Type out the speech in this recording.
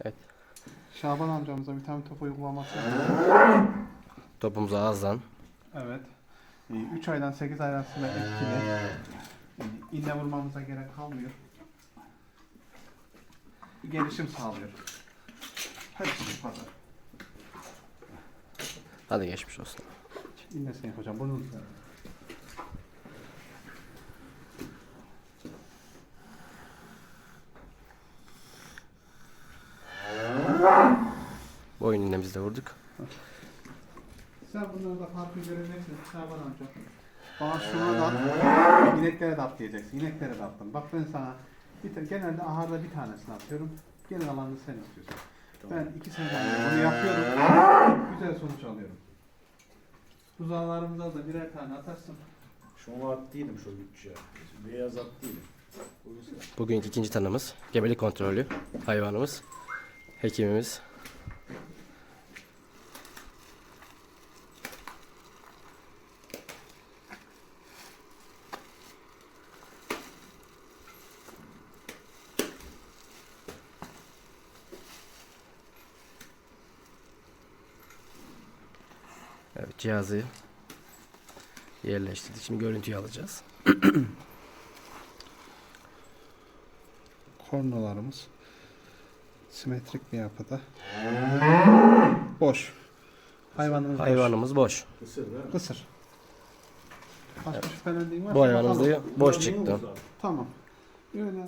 Evet. Şaban amcamıza vitamin topu uygulaması Topumuzu ağızdan. Evet. 3 aydan 8 ay arasında etkili. İğne vurmamıza gerek kalmıyor. Gelişim sağlıyor. Hepsi bu kadar. Hadi geçmiş olsun. İğnesini yapacağım. Bunu Boyun iğnemizi de vurduk. Sen bunları da farkı göreceksin Şaban amca. Bana şuna da at, ineklere de at diyeceksin. İneklere de attım. Bak ben sana bir ta- genelde aharda bir tanesini atıyorum. Geri kalanını sen istiyorsun. Ben iki seneden beri bunu yapıyorum. Güzel sonuç alıyorum. Buzağlarımıza da birer tane atarsın. Şunu at değilim şu ya. Beyaz at değilim. Bugünkü ikinci tanımız gebelik kontrolü hayvanımız. Hekimimiz. Evet cihazı yerleştirdik. Şimdi görüntüyü alacağız. Kornolarımız simetrik bir yapıda. Boş. Hayvanımız boş. Hayvanımız boş. Mi? Kısır. Başka şüphelendiğin varsa Bu hayvanımız da boş çıktı. Tamam. Öyle.